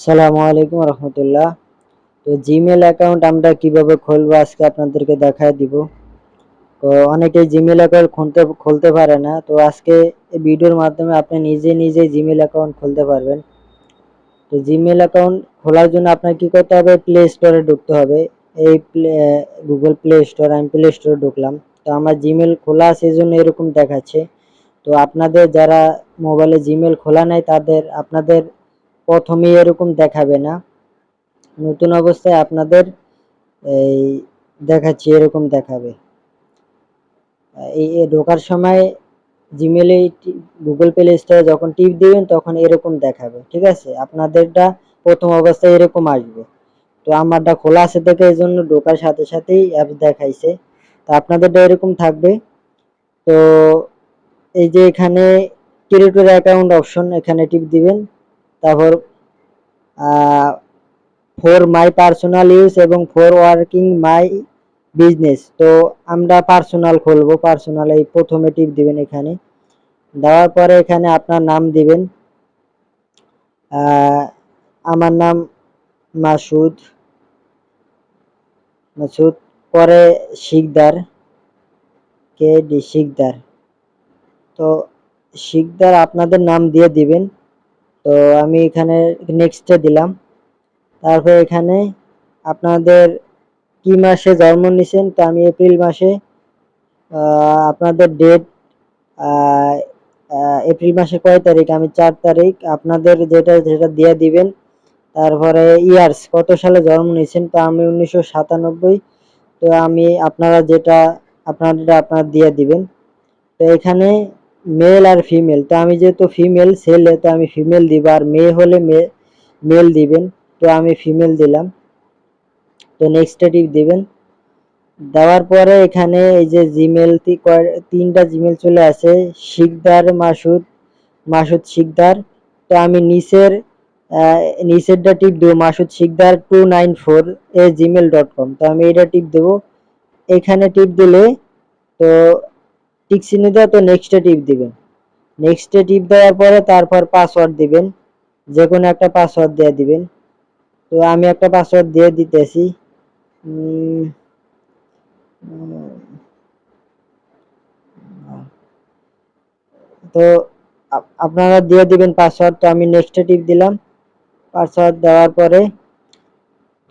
সালামু আলাইকুম রহমতুল্লাহ। তো জিমেল অ্যাকাউন্ট আমরা কীভাবে খুলবো আজকে আপনাদেরকে দেখায় দিব। তো অনেকে জিমেল অ্যাকাউন্ট খুলতে খুলতে পারে না। তো আজকে এই ভিডিওর মাধ্যমে আপনি নিজে নিজে জিমেল অ্যাকাউন্ট খুলতে পারবেন। তো জিমেল অ্যাকাউন্ট খোলার জন্য আপনার কি করতে হবে? প্লে স্টোরে ঢুকতে হবে। এই গুগল প্লে স্টোর আমি প্লে স্টোরে ঢুকলাম। তো আমার জিমেল খোলা সেই জন্য এরকম দেখাচ্ছে। তো আপনাদের যারা মোবাইলে জিমেল খোলা নাই, তাদের, আপনাদের প্রথমেই এরকম দেখাবে না। নতুন অবস্থায় আপনাদের এই দেখাচ্ছি, এরকম দেখাবে। এই ঢোকার সময় জিমেলে গুগল প্লে স্টোরে যখন টিপ দিবেন, তখন এরকম দেখাবে, ঠিক আছে? আপনাদেরটা প্রথম অবস্থায় এরকম আসবে। তো আমারটা খোলা আছে দেখে এই জন্য ঢোকার সাথে সাথেই অ্যাপস দেখাইছে। তো আপনাদেরটা এরকম থাকবে। তো এই যে এখানে ক্রিয়েটর অ্যাকাউন্ট অপশন এখানে টিপ দিবেন। তারপর ফর মাই পার্সোনাল ইউজ এবং ফর ওয়ার্কিং মাই বিজনেস তো আমরা পার্সোনাল খুলবো পার্সোনাল এই প্রথমে টিপ দিবেন এখানে। দেওয়ার পরে এখানে আপনার নাম দিবেন। আমার নাম মাসুদ। মাসুদ, পরে শিকদার। K D, Sikdar. তো শিকদার আপনাদের নাম দিয়ে দিবেন। তো আমি এখানে নেক্সটে দিলাম। তারপর এখানে আপনাদের কি মাসে জন্ম নিছেন তো আমি এপ্রিল মাসে আপনাদের ডেট এপ্রিল মাসে কয় তারিখ? আমি চার তারিখ। আপনাদের যেটা যেটা দিয়ে দিবেন, তারপরে ইয়ার্স কত সালে জন্ম নিয়েছেন তো আমি উনিশশো সাতানব্বই। তো আমি আপনারা যেটা আপনারা আপনারা দিয়ে দিবেন। তো এখানে মেল আর ফিমেল তো আমি যেহেতু ফিমেল ছেলে তো আমি ফিমেল দিব, আর মেয়ে হলে মেল দিবেন। তো আমি ফিমেল দিলাম। তো নেক্সট টিপ দিবেন। দেওয়ার পরে এখানে এই যে জিমেল তিনটা জিমেল চলে আসে। শিকদার, মাসুদ মাসুদ শিকদার। তো আমি নিচের নিচেরটা টিপ দেবো, Masud Sikdar two nine four এ জিমেল ডট কম। তো আমি এটা টিপ দেবো। এখানে টিপ দিলে তো টিক চিহ্ন দেওয়া, তো নেক্সটে টিপ দিবেন। নেক্সটে টিপ দেওয়ার পরে তারপর পাসওয়ার্ড দিবেন। যে কোনো একটা পাসওয়ার্ড দিয়ে দিবেন। তো আমি একটা পাসওয়ার্ড দিয়ে দিতেছি। তো আপনারা দিয়ে দিবেন পাসওয়ার্ড তো আমি নেক্সটে টিপ দিলাম। পাসওয়ার্ড দেওয়ার পরে,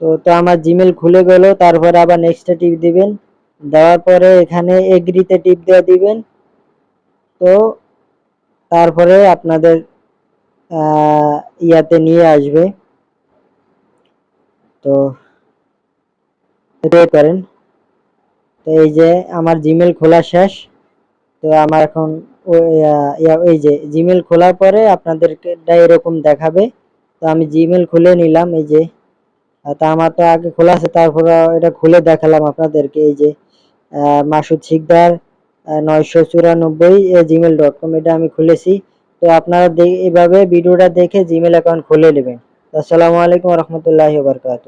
তো তো আমার জিমেল খুলে গেল। তারপরে আবার নেক্সটে টিপ দিবেন। দেওয়ার পরে এখানে এগ্রিতে টিপ দিয়ে দিবেন। তো তারপরে আপনাদের ইয়াতে নিয়ে আসবে। তো করেন। তো এই যে আমার জিমেল খোলা শেষ। তো আমার এখন এই যে জিমেল খোলার পরে আপনাদেরকে এরকম দেখাবে। তো আমি জিমেল খুলে নিলাম, এই যে। তা আমার তো আগে খোলা আছে, তারপর এটা খুলে দেখালাম আপনাদেরকে, এই যে। মাসুদ শিকদার নয়শো চুরানব্বই জিমেল ডট কম এটা আমি খুলেছি। তো আপনারা এভাবে ভিডিওটা দেখে জিমেল অ্যাকাউন্ট খুলে নেবেন। আসসালামু আলাইকুম রহমতুল্লাহ বারকাত